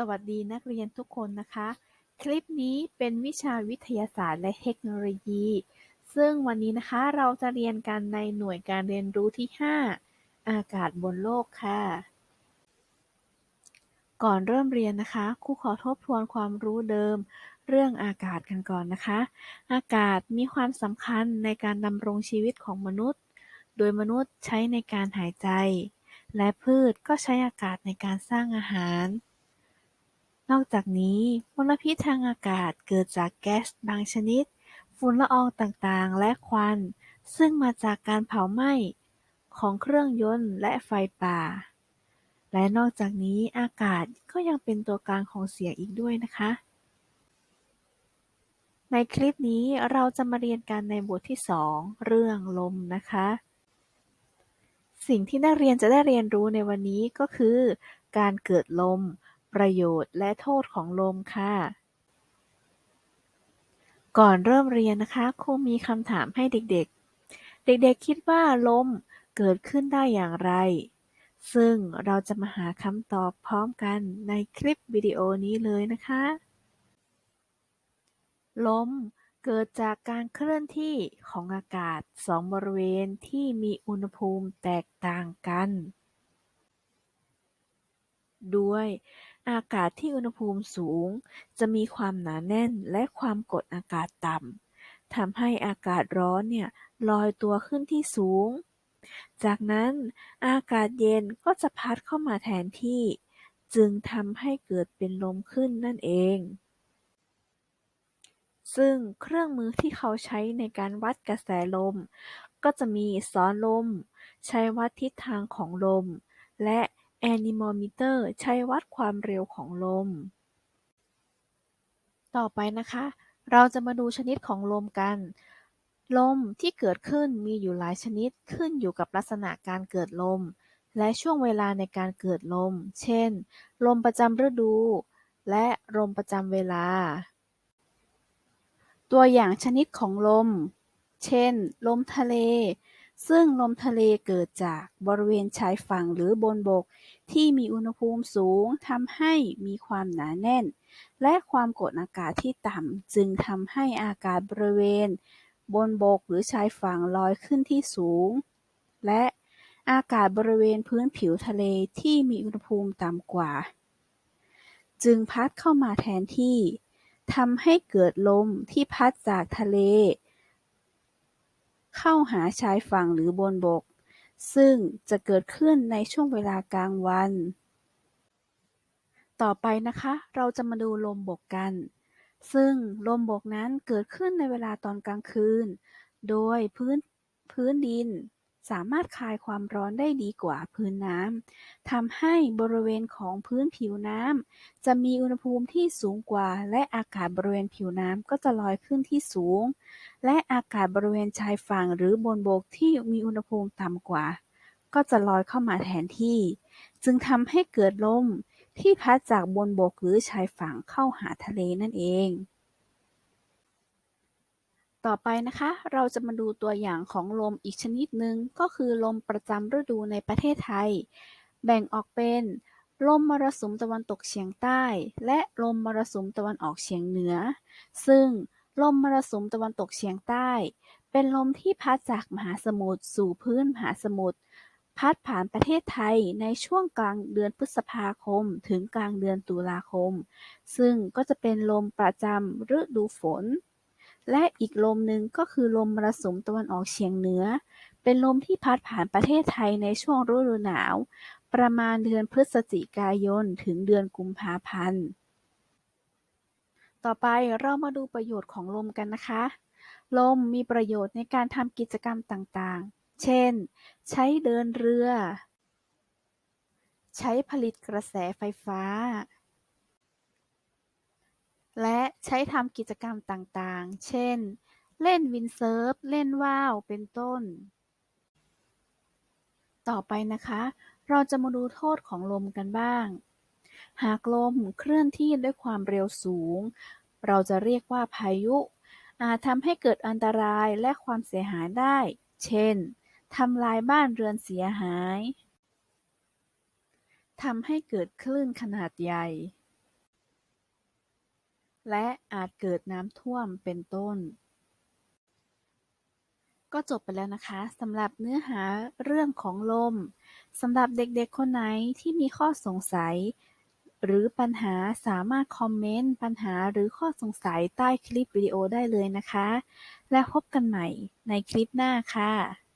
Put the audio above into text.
สวัสดีนักเรียนทุกคนนะคะ คลิปนี้เป็นวิชาวิทยาศาสตร์และเทคโนโลยี ซึ่งวันนี้นะคะเราจะเรียนกันในหน่วยการเรียนรู้ที่ 5 อากาศบนโลกค่ะ ก่อนเริ่มเรียนนะคะครูขอทบทวนความรู้เดิม เรื่องอากาศกันก่อนนะคะ อากาศมีความสำคัญในการดำรงชีวิตของมนุษย์ โดยมนุษย์ใช้ในการหายใจ และพืชก็ใช้อากาศในการสร้างอาหาร นอกจากนี้ มลพิษทางอากาศเกิดจากแก๊สบางชนิด ฝุ่นละอองต่าง ๆ และควัน ซึ่งมาจากการเผาไหม้ของเครื่องยนต์และไฟป่า และนอกจากนี้อากาศก็ยังเป็นตัวกลางของเสียงอีกด้วยนะคะ ในคลิปนี้เราจะมาเรียนกันในบทที่ 2 เรื่องลมนะคะ สิ่งที่นักเรียนจะได้เรียนรู้ในวันนี้ก็คือ การเกิดลม ประโยชน์และโทษของลมค่ะ ก่อนเริ่มเรียนนะคะครูมีคำถามให้เด็กๆ เด็กๆคิดว่าลมเกิดขึ้นได้อย่างไร ซึ่งเราจะมาหาคำตอบพร้อมกันในคลิปวิดีโอนี้เลยนะคะ ลมเกิดจากการเคลื่อนที่ของอากาศสองบริเวณที่มีอุณหภูมิแตกต่างกัน ด้วย อากาศที่อุณหภูมิสูงจะมีความหนาแน่นและความกดอากาศต่ำ ทำให้อากาศร้อนเนี่ยลอยตัวขึ้นที่สูง จากนั้นอากาศเย็นก็จะพัดเข้ามาแทนที่ จึงทำให้เกิดเป็นลมขึ้นนั่นเอง ซึ่งเครื่องมือที่เขาใช้ในการวัดกระแสลม ก็จะมีซ้อนลม ใช้วัดทิศทางของลม และ แอนิโมมิเตอร์ ใช้วัดความเร็วของลม ต่อไปนะคะ เราจะมาดูชนิดของลมกัน ลมที่เกิดขึ้นมีอยู่หลายชนิดขึ้นอยู่กับลักษณะการเกิดลม และช่วงเวลาในการเกิดลม เช่น ลมประจำฤดู และลมประจำเวลา ตัวอย่างชนิดของลม เช่น ลมทะเล ซึ่งลมทะเลเกิดจากบริเวณชายฝั่งหรือบนบกที่มีอุณหภูมิสูงทำให้มีความหนาแน่น และความกดอากาศที่ต่ำจึงทำให้อากาศบริเวณ บนบกหรือชายฝั่งลอยขึ้นที่สูง และอากาศบริเวณพื้นผิวทะเลที่มีอุณหภูมิต่ำกว่า จึงพัดเข้ามาแทนที่ทำให้เกิดลมที่พัดจากทะเล เข้าหาชายฝั่งหรือบนบก ซึ่งจะเกิดขึ้นในช่วงเวลากลางวัน ต่อไปนะคะ เราจะมาดูลมบกกัน ซึ่งลมบกนั้นเกิดขึ้นในเวลาตอนกลางคืน โดยพื้นพื้นดินสามารถคลายความร้อนได้ดีกว่าพื้นน้ำ ทำให้บริเวณของพื้นผิวน้ำ จะมีอุณหภูมิที่สูงกว่า และอากาศบริเวณผิวน้ำก็จะลอยขึ้นที่สูง และอากาศบริเวณชายฝั่งหรือบนบกที่มีอุณหภูมิต่ำกว่า ก็จะลอยเข้ามาแทนที่ จึงทำให้เกิดลมที่พัดจากบนบกหรือชายฝั่งเข้าหาทะเลนั่นเอง ต่อไปนะคะ เราจะมาดูตัวอย่างของลมอีกชนิดหนึ่งก็คือลมประจำฤดูในประเทศไทย แบ่งออกเป็นลมมรสุมตะวันตกเฉียงใต้ และลมมรสุมตะวันออกเฉียงเหนือ ซึ่ง ลมมรสุมตะวันตกเฉียงใต้ เป็นลมที่พัดจากมหาสมุทรสู่พื้นมหาสมุทร พัดผ่านประเทศไทยในช่วงกลางเดือนพฤษภาคม ถึงกลางเดือนตุลาคม ซึ่งก็จะเป็นลมประจำฤดูฝน และอีกลมหนึ่งก็คือลมมรสุมตะวันออกเฉียงเหนือ เป็นลมที่พัดผ่านประเทศไทยในช่วงฤดูหนาว ประมาณเดือนพฤศจิกายน ถึงเดือนกุมภาพันธ์ ต่อไปเรามาดูประโยชน์ของลมกันนะคะ ลมมีประโยชน์ในการทำกิจกรรมต่างๆ เช่น ใช้เดินเรือ ใช้ผลิตกระแสไฟฟ้า และใช้ทำกิจกรรมต่างๆ เช่น เล่นวินเซิร์ฟ เล่นว่าว เป็นต้น ต่อไปนะคะ เราจะมาดูโทษของลมกันบ้าง หากลมเคลื่อนที่ด้วยความเร็วสูง เราจะเรียกว่าพายุ อาจทำให้เกิดอันตรายและความเสียหายได้ เช่น ทำลายบ้านเรือนเสียหาย ทำให้เกิดคลื่นขนาดใหญ่ และอาจเกิดน้ำท่วมเป็นต้นก็จบไปแล้วนะคะสำหรับเนื้อหาเรื่องของลมสำหรับเด็กๆคนไหนที่มีข้อสงสัย หรือปัญหา สามารถคอมเมนต์ ปัญหาหรือข้อสงสัยใต้คลิปวิดีโอได้เลยนะคะ และพบกันใหม่ในคลิปหน้าค่ะ